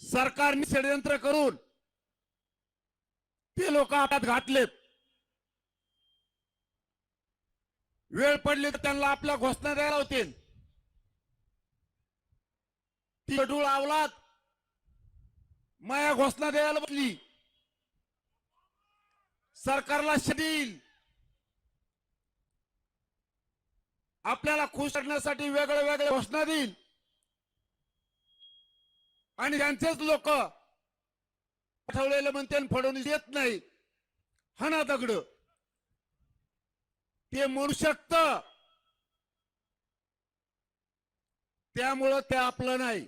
सरकारने षडयंत्र करून ते लोक हातात घातलेत. वेळ पडली तर त्यांना आपल्या घोषणा द्यायला होतील. ती डूळ आवलात. माया घोषणा द्यायला बसली. सरकारला शदील आपल्याला खुश करण्यासाठी वेगळे वेगळे घोषणा देईल. आणि त्यांचेच लोक पाठवलेलं म्हणते फडणवीस येत नाही. हा ना दगड? ते म्हणू शकत. त्यामुळं ते आपलं नाही.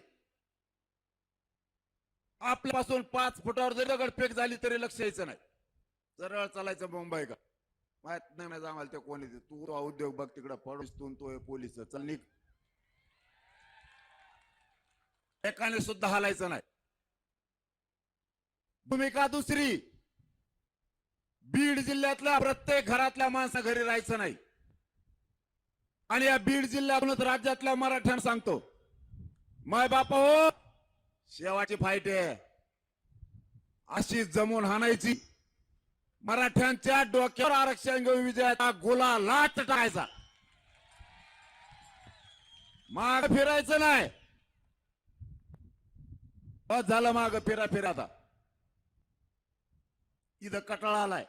आपल्यापासून पाच फुटावर जरी दगडफेक झाली तरी लक्ष यायचं नाही. सरळ चालायचं मुंबई का? माहीत नाही नाही आम्हाला ते कोणी तू उद्योग बघ तिकडं पडूस तू तो पोलीस चल निघ. एकाने सुद्धा हालायचं नाही. भूमिका दुसरी बीड जिल्ह्यातल्या प्रत्येक घरातल्या माणसा घरी राहायचं नाही. आणि या बीड जिल्ह्यातूनच राज्यातल्या मराठ्यांना सांगतो माय बापा हो शेवाची फाईट आहे. अशी जमून हाणायची. मराठ्यांच्या डोक्यावर आरक्षण घेऊन विजयाचा गोला लाट टाकायचा. माग फिरायचं नाही. बस झालं माग फिरा फिरा आता. इथं कटाळा आलाय.